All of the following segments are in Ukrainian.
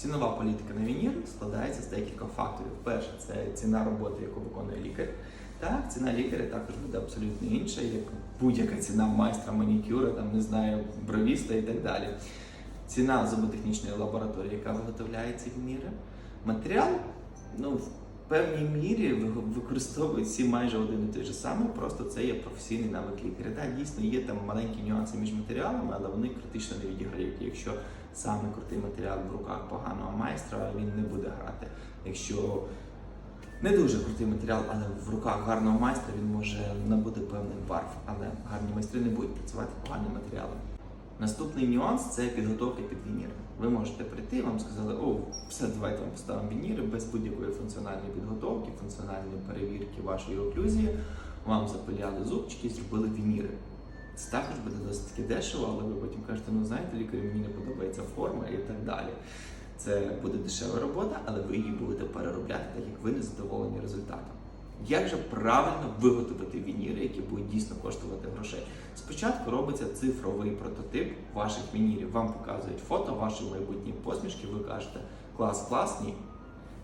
Цінова політика на вінір складається з декількох факторів. Перше, це ціна роботи, яку виконує лікар. Так, ціна лікаря також буде абсолютно інша, як будь-яка ціна майстра манікюра, там не знаю, бровіста і так далі. Ціна зуботехнічної лабораторії, яка виготовляє ці вініри. Матеріал, ну, певній мірі використовують всі майже один і той же самий, просто це є професійний навик лікаря. Так, дійсно, є там маленькі нюанси між матеріалами, але вони критично не відіграють. Якщо саме крутий матеріал в руках поганого майстра, він не буде грати. Якщо не дуже крутий матеріал, але в руках гарного майстра він може набути певних барв, але гарні майстри не будуть працювати поганим матеріалом. Наступний нюанс це підготовка під вініри. Ви можете прийти, вам сказали, о, все, давайте вам поставимо вініри без будь-якої функціональної підготовки, функціональної перевірки вашої оклюзії. Вам запиляли зубчики зробили вініри. Це також буде досить таки дешево, але ви потім кажете, ну знаєте, лікарю мені не подобається форма і так далі. Це буде дешева робота, але ви її будете переробляти, так як ви не задоволені результатом. Як же правильно виготовити вініри, які будуть дійсно коштувати грошей? Спочатку робиться цифровий прототип ваших вінірів. Вам показують фото вашої майбутньої посмішки, ви кажете клас, клас, ні.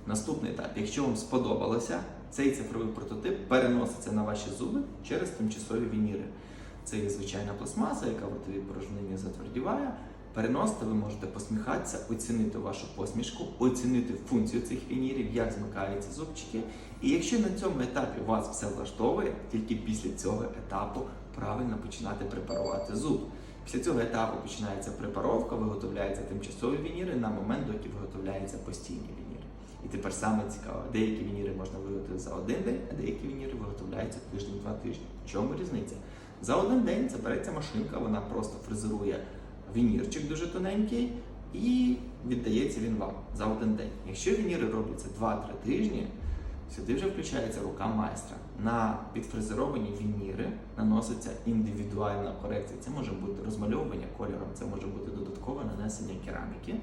Наступний етап, якщо вам сподобалося, цей цифровий прототип переноситься на ваші зуби через тимчасові вініри. Це є звичайна пластмаса, яка в порожнині затвердіває. Переносити ви можете посміхатися, оцінити вашу посмішку, оцінити функцію цих вінірів, як змикаються зубчики. І якщо на цьому етапі вас все влаштовує, тільки після цього етапу правильно починати препарувати зуб. Після цього етапу починається препаровка, виготовляються тимчасові вініри на момент, доки виготовляються постійні вініри. І тепер саме цікаво, деякі вініри можна виготовити за один день, а деякі вініри виготовляються тиждень-два тижні. В чому різниця? За один день це береться машинка, вона просто фрезерує вінірчик дуже тоненький і віддається він вам за один день. Якщо вініри робляться 2-3 тижні, сюди вже включається рука майстра. На підфрезеровані вініри наноситься індивідуальна корекція. Це може бути розмальовування кольором, це може бути додаткове нанесення кераміки.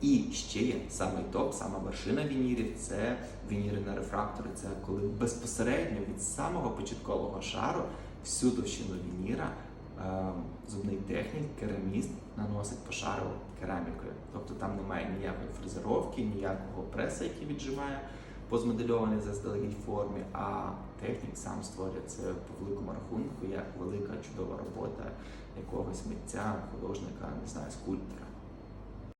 І ще є самий топ, сама вершина вінірів це вініри на рефрактори. Це коли безпосередньо від самого початкового шару всю товщину вініра зубний технік, кераміст наносить пошару керамікою. Тобто там немає ніякої фрезеровки, ніякого преса, який віджимає по змодельованій заздалегідь формі, а технік сам створює це по великому рахунку як велика чудова робота якогось митця, художника, не знаю, скульптора.